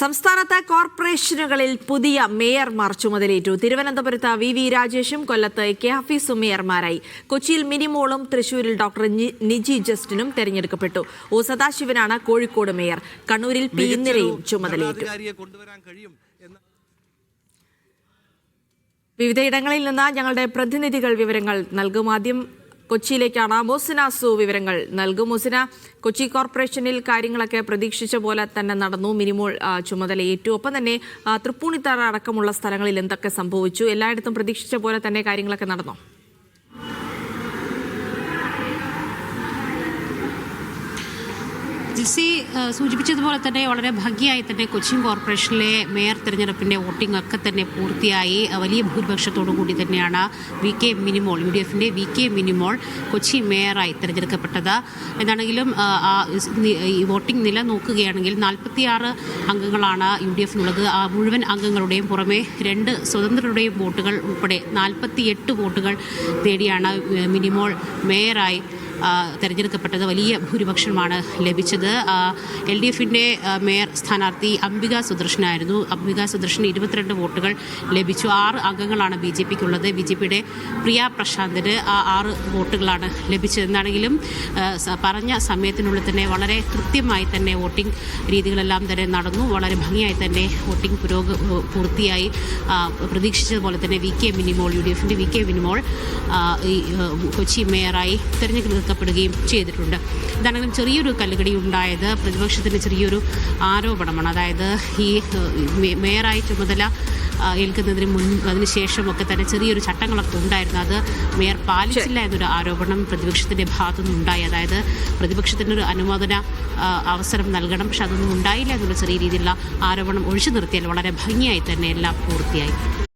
സംസ്ഥാനത്ത് കോർപ്പറേഷനുകളിൽ പുതിയ മേയർമാർ ചുമതലയേറ്റു തിരുവനന്തപുരത്ത് വി വി രാജേഷും കൊല്ലത്ത് കെ ഹഫീസും മേയർമാരായി. കൊച്ചിയിൽ മിനിമോളും തൃശൂരിൽ ഡോക്ടർ നിജി ജസ്റ്റിനും തെരഞ്ഞെടുക്കപ്പെട്ടു. ഒ സദാശിവനാണ് കോഴിക്കോട് മേയർ. കണ്ണൂരിൽ പി ഇന്ദിരയും ചുമതലയേറ്റു. വിവിധയിടങ്ങളിൽ നിന്ന് ഞങ്ങളുടെ പ്രതിനിധികൾ വിവരങ്ങൾ നൽകും. ആദ്യം കൊച്ചിയിലേക്കാണ്. മോസിനാസു വിവരങ്ങൾ നൽകും. മുസിന കൊച്ചി കോർപ്പറേഷനിൽ കാര്യങ്ങളൊക്കെ പ്രതീക്ഷിച്ച പോലെ തന്നെ നടന്നു. മിനിമോൾ ചുമതല ചുമതലയേറ്റു ഒപ്പം തന്നെ തൃപ്പൂണിത്തറ അടക്കമുള്ള സ്ഥലങ്ങളിൽ എന്തൊക്കെ സംഭവിച്ചു? എല്ലായിടത്തും പ്രതീക്ഷിച്ച പോലെ തന്നെ കാര്യങ്ങളൊക്കെ നടന്നോ? ജിസി സൂചിപ്പിച്ചതുപോലെ തന്നെ വളരെ ഭംഗിയായി തന്നെ കൊച്ചിൻ കോർപ്പറേഷനിലെ മേയർ തെരഞ്ഞെടുപ്പിന്റെ വോട്ടിംഗ് ഒക്കെ തന്നെ പൂർത്തിയായി. വലിയ ഭൂരിപക്ഷത്തോടു കൂടി തന്നെയാണ് V K Minimol U D എഫിന്റെ വി കെ മിനിമോൾ കൊച്ചി മേയറായി തെരഞ്ഞെടുക്കപ്പെട്ടത്. എന്താണെങ്കിലും ഈ വോട്ടിംഗ് നില നോക്കുകയാണെങ്കിൽ നാൽപ്പത്തിയാറ് അംഗങ്ങളാണ് യു ഡി എഫിനുള്ളത്. ആ മുഴുവൻ അംഗങ്ങളുടെയും പുറമെ രണ്ട് സ്വതന്ത്രരുടെയും വോട്ടുകൾ ഉൾപ്പെടെ നാൽപ്പത്തിയെട്ട് വോട്ടുകൾ തേടിയാണ് മിനിമോൾ മേയറായി തെരഞ്ഞെടുക്കപ്പെട്ടത് വലിയ ഭൂരിപക്ഷമാണ് ലഭിച്ചത്. എൽ ഡി എഫിന്റെ മേയർ സ്ഥാനാർത്ഥി അംബിക സുദർശനായിരുന്നു. അംബിക സുദർശന് ഇരുപത്തിരണ്ട് വോട്ടുകൾ ലഭിച്ചു. ആറ് അംഗങ്ങളാണ് ബി ജെ പിക്കുള്ളത്. ബി ജെ പിയുടെ പ്രിയ പ്രശാന്തിന് ആ ആറ് വോട്ടുകളാണ് ലഭിച്ചത്. എന്നാണെങ്കിലും പറഞ്ഞ സമയത്തിനുള്ളിൽ തന്നെ വളരെ കൃത്യമായി തന്നെ വോട്ടിംഗ് രീതികളെല്ലാം തന്നെ നടന്നു. വളരെ ഭംഗിയായി തന്നെ വോട്ടിംഗ് പുരോഗ പൂർത്തിയായി. പ്രതീക്ഷിച്ചതുപോലെ തന്നെ V K Minimol U D എഫിന്റെ വി കെ മിനിമോൾ ഈ കൊച്ചി മേയറായി തിരഞ്ഞെടുക്കപ്പെടുകയും ചെയ്തിട്ടുണ്ട്. ഇതാണെങ്കിലും ചെറിയൊരു കല്ലുകടി ഉണ്ടായത്. പ്രതിപക്ഷത്തിന്റെ ചെറിയൊരു ആരോപണമാണ്. അതായത് ഈ മേയറായി ചുമതല ഏൽക്കുന്നതിന് മുൻ അതിനുശേഷമൊക്കെ തന്നെ ചെറിയൊരു ചട്ടങ്ങളൊക്കെ ഉണ്ടായിരുന്നു. അത് മേയർ പാലിച്ചില്ല എന്നൊരു ആരോപണം പ്രതിപക്ഷത്തിന്റെ ഭാഗത്തുനിന്ന് ഉണ്ടായി. അതായത് പ്രതിപക്ഷത്തിനൊരു അനുമോദന ആ, അവസരം നൽകണം. പക്ഷെ അതൊന്നും ഉണ്ടായില്ല എന്നുള്ള ചെറിയ രീതിയിലുള്ള ആരോപണം ഒഴിച്ചു നിർത്തിയാൽ വളരെ ഭംഗിയായി തന്നെ എല്ലാം പൂർത്തിയായി.